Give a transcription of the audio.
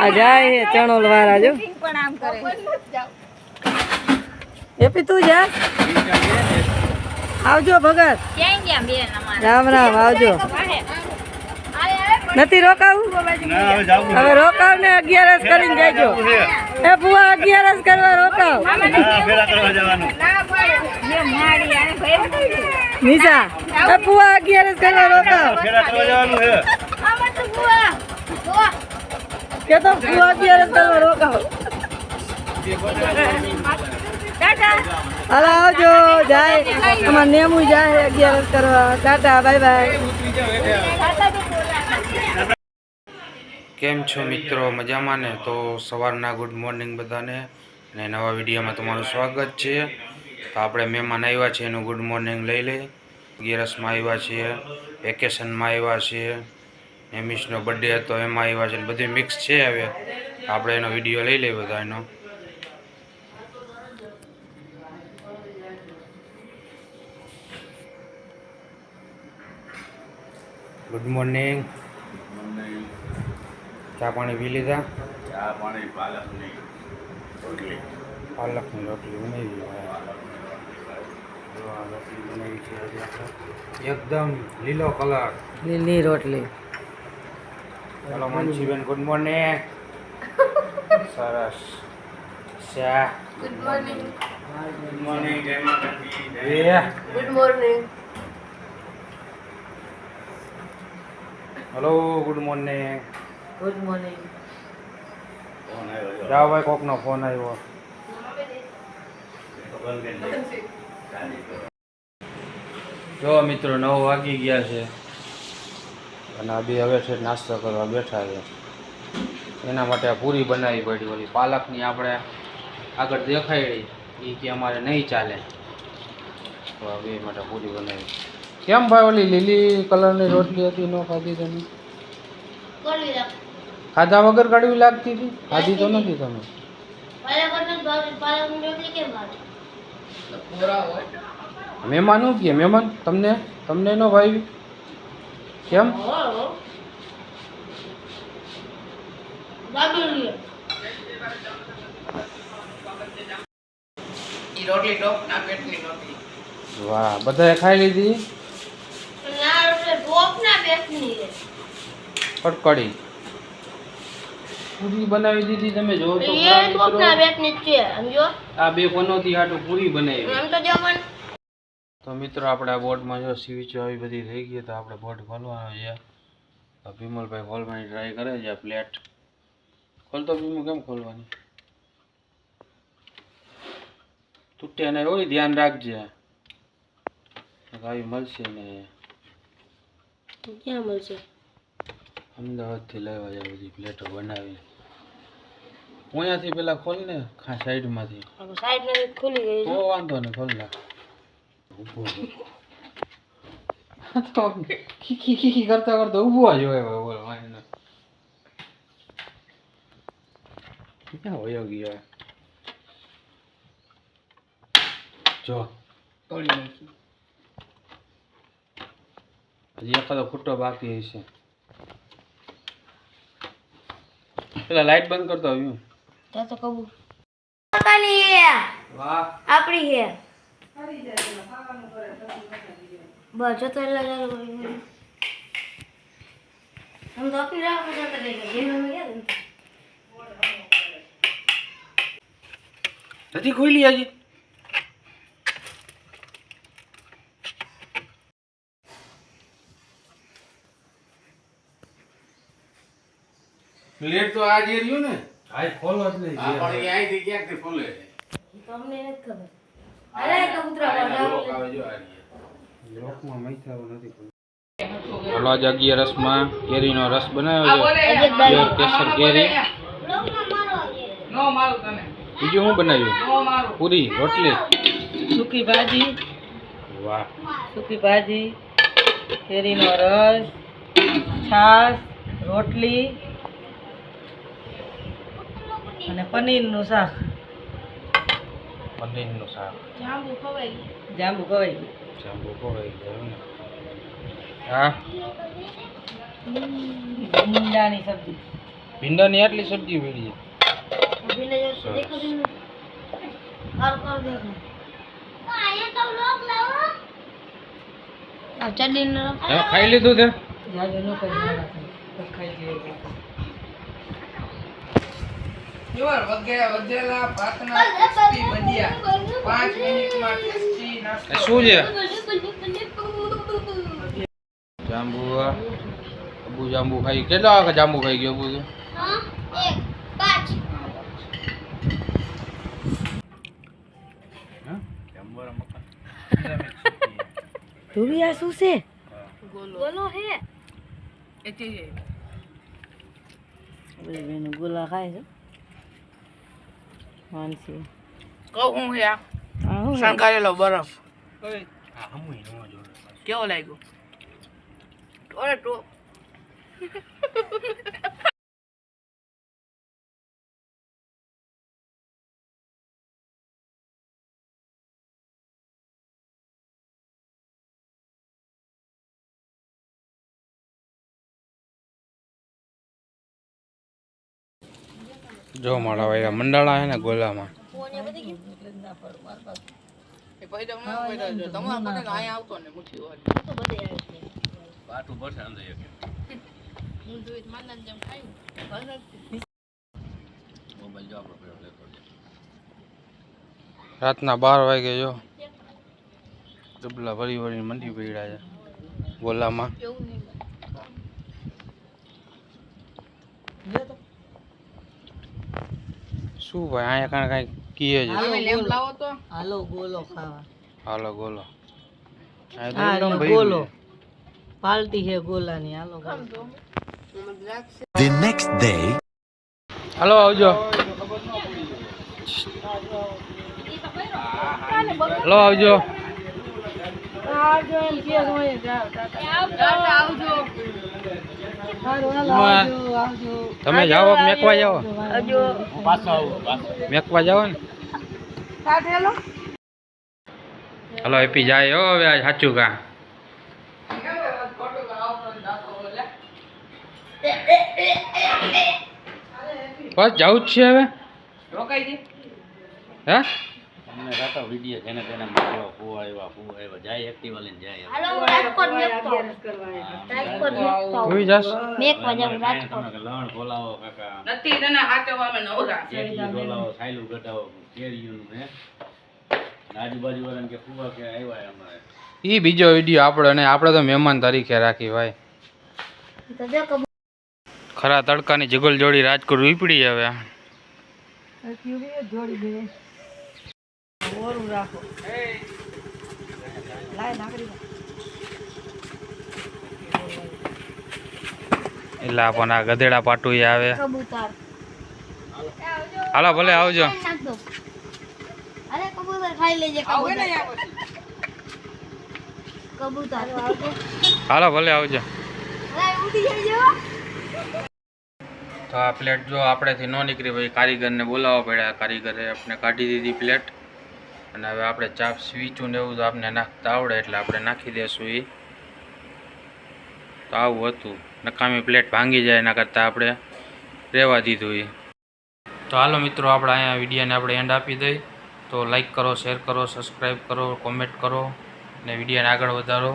આ જાય હે ચણોલ વાળા જો. પણ આમ કરે એપી તું જા. આવજો ભગત. રામ રામ આવજો. નથી રોકાવું? હવે રોકાવ ને અગિયારસ કરીને જજો એ ભુવા અગિયારસ કરવા રોકાવ. જે મારી આને ભાઈ બતાવી નિશા એ ભુવા અગિયારસ કરવા રોકાવ કે તો અગિયારસ કરવા રોકાવ. હાલો આવજો. જાય. અમાર નેમુ જાય અગિયારસ કરવા. ટાટા બાય બાય. કેમ છો મિત્રો? મજામાં ને? તો સવારના ગુડ મોર્નિંગ બધાને અને નવા વિડીયોમાં તમારું સ્વાગત છે. તો આપણે મહેમાન આવ્યા છીએ એનું ગુડ મોર્નિંગ લઈ લઈ. અગિયારસમાં આવ્યા છીએ વેકેશનમાં આવ્યા છીએ. નેમિશનો બર્થડે હતો એમાં આવ્યા છે બધી મિક્સ છે હવે. આપણે એનો વીડિયો લઈ લઈએ બધા એનો ગુડ મોર્નિંગ ચા પાણી પી લીધા? ચા પાણી પાલકની રોટલી. પાલકની રોટલી બનાવી એકદમ લીલો કલર લીલી રોટલી. ચાલો મનસીબેન ગુડ મોર્નિંગ સરસ શા ગુડ મોર્નિંગ જય માતાજી જય એ good morning hello good morning good morning phone આવ્યો છે. જાઓ ભાઈ કોકનો ફોન આવ્યો. જો મિત્રો નવ વાગી ગયા છે. અને આ બે હવે છે નાસ્તો કરવા બેઠા છે. એના માટે આ પૂરી બનાવી પડી ઓલી પાલકની આપણે આગળ દેખાડી એ કે અમારે નહીં ચાલે. તો આ બે માટે પૂરી બનાવી. કેમ ભાઈ ઓલી લીલી કલરની રોટલી હતી ન ખાધી તમે? ખાધા વગર કડવી લાગતી હતી? ખાધી તો નથી તમે? મહેમાન શું કહે મહેમાન? તમને? તમને નો ભાઈ કેમ? વાહ બધાએ ખાઈ લીધી? કડકડી. પૂરી બનાવી દીધી તમે જો તો મિત્રો. આ બે પનોતી હાટું પૂરી બનાવી. તો મિત્રો આપણે આ બોર્ડમાં જો સ્વિચ આવી બધી થઈ ગઈ તો આપણે બોર્ડ ખોલવાનો છે. તો વિમલભાઈ ખોલવાની ટ્રાય કરે છે આ પ્લેટ ખોલતો વિમલ કેમ ખોલવાની? તૂટે ને હોય ધ્યાન રાખજે. આવી મળશે ને. ક્યાં મળશે? અમદાવાદથી લેવા જાય બધી પ્લેટો બનાવી અહીંયાથી પેલા ખોલ ને ખા સાઈડમાંથી સાઈડ ને ખુલી ગઈ તો વાંધો ને ખોલ નાખ. કરતા કરતા ઊભો જ હોય બોલો વાંધો ક્યાં હોય ગયો જો હજી એકાદો ખૂટો બાકી હશે પેલા લાઈટ બંધ કરતો આવ્યું તો કબૂલ વાહ. આપણી હે. બચો તો એટલે હું તો આપી રાખો છો હજી ખોલી હજી પ્લેટ તો આ જે રહ્યું ને. આ ખોલો જ નહીં આ પણ અહીંથી ક્યાંકથી ખોલે તમને નથી ખબર. હલો આજે અગિયારસમાં કેરીનો રસ બનાવ્યો છે. કેસર કેરી. બીજું શું બનાવ્યું? પૂરી રોટલી. સૂકી ભાજી. વાહ. સૂકી ભાજી કેરીનો રસ છાશ રોટલી અને પનીરનું શાક. પનીરનું શાક જાંબુ ખવાઈ ગયું જાંબુ ખવાઈ ગયું ને હા ભીંડાની સબ્જી ભીંડાની આટલી સબ્જી વેડી ભીંડા જો દેખો ભીંડા શું છે? જાંબુ અબુ જાંબુ ખાઈ કેટલા વાગે જાંબુ ખાઈ ગયો અબુ તું? હા? એક પાંચ આ શું છે? ગોલો હે. બેન ગોલા ખાય છે. માનસી કહું હે છે? શણગારેલો બરફ. કેવો લાગ્યો? અરે તો એક. મારા ભાઈ મંડાળા હે ને ગોલામાં. રાતના બાર વાગે જો ડબલા ભરી વળી મંડી પીડા છે ગોલામાં. શું ભાઈ અહીંયા કાંઈ કાંઈ કીએ છે. તમે લેમ લાવો તો. હાલો ગોલો ખાવા. હાલો ગોલો હા અહીંયા તો ગોલો પાલટી છે ગોલાની હાલો. The next day. હાલો આવજો. હાલો આવજો. આવજો એમ કે હાલો. આવજો, આવજો. તમે જાઓ મેકવા જાઓ. મેકવા જાઓ ને. હાલો. એપી જાય હો હવે આ સાચું કા. બસ જવું જ છે હવે. રોકાઈ હે? અમને કાકા વીડિયો જેને તેને મોકલો ફૂ આવ્યા ફૂ આવ્યા. જાય એક્ટિવા લઈને જાય હાલો રાજકોટ મેકતો જોઈ જાસ મેકવા જાવ રાજકોટ લણ બોલાવો કાકા. નથી તને હાચવવા અમે નવરા ખોલાવો સાયલું ઘટાવો કેરીયું ને આજુબાજુ વાળાને કે ફૂવા કે આવ્યા અમારે. એ બીજો વીડિયો આપણો ને આપણે તો મહેમાન તરીકે રાખી ભાઈ. તો જો કબૂતર ખરા તડકાની જગલ જોડી રાજકોટ વીપડી હવે. જોડી ઓરું રાખો. લાય નાખરી એટલે આપણને આ ગધેડા પાટું આવે. હાલો ભલે આવજો. હાલો ભલે આવજો. તો આ પ્લેટ જો આપણેથી ન નીકળી ભાઈ કારીગરને બોલાવવા પડ્યા. કારીગરે આપણે કાઢી દીધી પ્લેટ અને હવે આપણે ચાપ સ્વીચું ને એવું આપણે નાખતા આવડે એટલે આપણે નાખી દઈશું એ તો આવું હતું. નકામી પ્લેટ ભાંગી જાય એના કરતાં આપણે રહેવા દીધું એ તો હાલો મિત્રો, આપણે અહીંયા વિડીયોને આપણે એન્ડ આપી દઈ. તો લાઈક કરો શેર કરો સબસ્ક્રાઈબ કરો કોમેન્ટ કરો, ને વિડીયોને આગળ વધારો.